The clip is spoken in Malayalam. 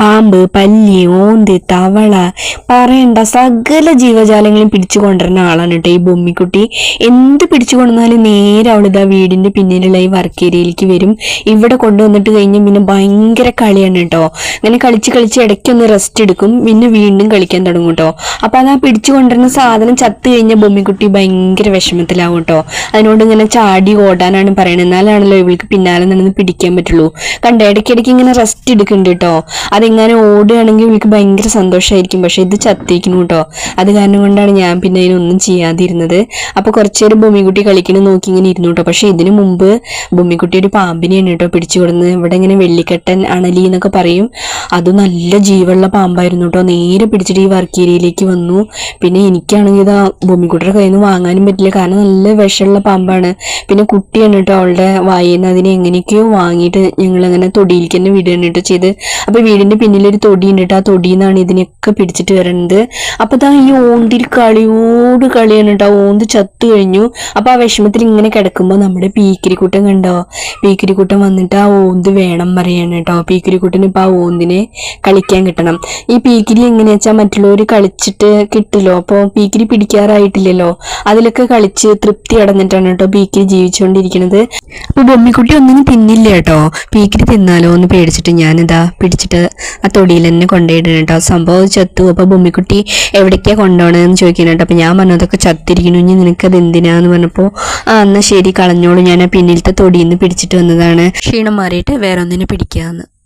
പാമ്പ് പല്ലി ഓന്ത് തവള പറയണ്ട സകല ജീവജാലങ്ങളെയും പിടിച്ചു കൊണ്ടുവരുന്ന ആളാണ് കേട്ടോ ഈ ബൊമ്മിക്കുട്ടി. എന്ത് പിടിച്ചു കൊണ്ടുവന്നാലും നേരെ അവളിതാ വീടിന്റെ പിന്നിലുള്ള ഈ വർക്ക് ഏരിയയിലേക്ക് വരും. ഇവിടെ കൊണ്ടുവന്നിട്ട് കഴിഞ്ഞാൽ പിന്നെ ഭയങ്കര കളിയാണ് കേട്ടോ അങ്ങനെ കളിച്ച് കളിച്ച് ഇടയ്ക്കൊന്ന് റെസ്റ്റ് എടുക്കും പിന്നെ വീണ്ടും കളിക്കാൻ തുടങ്ങും കേട്ടോ അപ്പൊ അത് ആ പിടിച്ചു കൊണ്ടുവരുന്ന സാധനം ചത്ത് കഴിഞ്ഞ ബൊമ്മിക്കുട്ടി ഭയങ്കര വിഷമത്തിലാവും കേട്ടോ അതിനോട് ഇങ്ങനെ ചാടി ഓടാനാണ് പറയുന്നത് എന്നാലാണല്ലോ ഇവൾക്ക് പിന്നാലെ നടന്ന് പിടിക്കാൻ പറ്റുള്ളൂ. കണ്ട ഇടയ്ക്കിടയ്ക്ക് ഇങ്ങനെ റെസ്റ്റ് എടുക്കുന്നുണ്ട് കേട്ടോ അതെങ്ങനെ ഓടുകയാണെങ്കിൽ എനിക്ക് ഭയങ്കര സന്തോഷമായിരിക്കും പക്ഷേ ഇത് ചത്തിരിക്കുന്നു കേട്ടോ. അത് കാരണം കൊണ്ടാണ് ഞാൻ പിന്നെ അതിനൊന്നും ചെയ്യാതിരുന്നത്. അപ്പോൾ കുറച്ചു നേരം ബൊമ്മിക്കുട്ടി കളിക്കണം നോക്കി ഇങ്ങനെ ഇരുന്നു കേട്ടോ. പക്ഷെ ഇതിനു മുമ്പ് ബൊമ്മിക്കുട്ടി ഒരു പാമ്പിനെയാണ് കേട്ടോ പിടിച്ചു കൊടുന്നത്. ഇവിടെ ഇങ്ങനെ വെള്ളിക്കെട്ടൻ അണലി എന്നൊക്കെ പറയും. അത് നല്ല ജീവുള്ള പാമ്പായിരുന്നു കേട്ടോ. നേരെ പിടിച്ചിട്ട് ഈ വർക്ക് ഏരിയയിലേക്ക് വന്നു. പിന്നെ എനിക്കാണെങ്കിൽ ഇതാ ബൊമ്മിക്കുട്ടിയുടെ കയ്യിൽ നിന്ന് വാങ്ങാനും പറ്റില്ല. കാരണം നല്ല വിഷമുള്ള പാമ്പാണ്. പിന്നെ കുട്ടിയാണ് കേട്ടോ അവളുടെ വായിൽ നിന്ന് അതിനെ എങ്ങനെയൊക്കെയോ വാങ്ങിയിട്ട് ഞങ്ങൾ അങ്ങനെ തൊടിയിലേക്ക് തന്നെ വിടുകയാണ് കേട്ടോ ചെയ്ത് അപ്പൊ വീടിന്റെ പിന്നിലൊരു തൊടി ഉണ്ട് ആ തൊടിയിൽ നിന്നാണ് ഇതിനെയൊക്കെ പിടിച്ചിട്ട് വരണത് അപ്പൊ ദാ ഈ ഓന്തിൽ കളിയോട് കളിയാണ് കേട്ടോ ഓന്ത് ചത്തു കഴിഞ്ഞു. അപ്പൊ ആ വിഷമത്തിൽ ഇങ്ങനെ കിടക്കുമ്പോൾ നമ്മുടെ പീക്കിരിക്കുട്ടൻ കണ്ടോ? പീക്കിരിക്കുട്ടൻ വന്നിട്ട് ആ ഓന്ത് വേണം പറയാണ് കേട്ടോ പീക്കിരിക്കുട്ടന് ഇപ്പൊ ആ ഓന്തിനെ കളിക്കാൻ കിട്ടണം. ഈ പീക്കിരി എങ്ങനെയാ വെച്ചാൽ മറ്റുള്ളവർ കളിച്ചിട്ട് കിട്ടില്ലോ? അപ്പോൾ പീക്കിരി പിടിക്കാറായിട്ടില്ലല്ലോ. അതിലൊക്കെ കളിച്ച് തൃപ്തി അടഞ്ഞിട്ടാണ് കേട്ടോ പീക്കിരി ജീവിച്ചുകൊണ്ടിരിക്കുന്നത് അപ്പോൾ ബൊമ്മിക്കുട്ടി ഒന്നിനും തിന്നില്ല കേട്ടോ പീക്കിരി തിന്നാലോ എന്ന് പേടിച്ചിട്ട് ഞാനിതാ പിടിച്ചിട്ട് ആ തൊടിയിൽ തന്നെ കൊണ്ടുപോയിടണം കേട്ടോ. സംഭവം ചത്തു. അപ്പൊ ബൊമ്മിക്കുട്ടി എവിടേക്കാ കൊണ്ടുപോകണമെന്ന് കേട്ടോ. അപ്പൊ ഞാൻ പറഞ്ഞു അതൊക്കെ ചത്തിരിക്കണു ഇനി നിനക്കത് എന്തിനാന്ന് പറഞ്ഞപ്പോ ആ എന്നാ ശരി കളഞ്ഞോളൂ. ഞാൻ ആ പിന്നിലത്തെ തൊടിയിൽ നിന്ന് പിടിച്ചിട്ട് വന്നതാണ്. ക്ഷീണം മാറിയിട്ട് വേറെ ഒന്നിനെ പിടിക്കാന്ന്.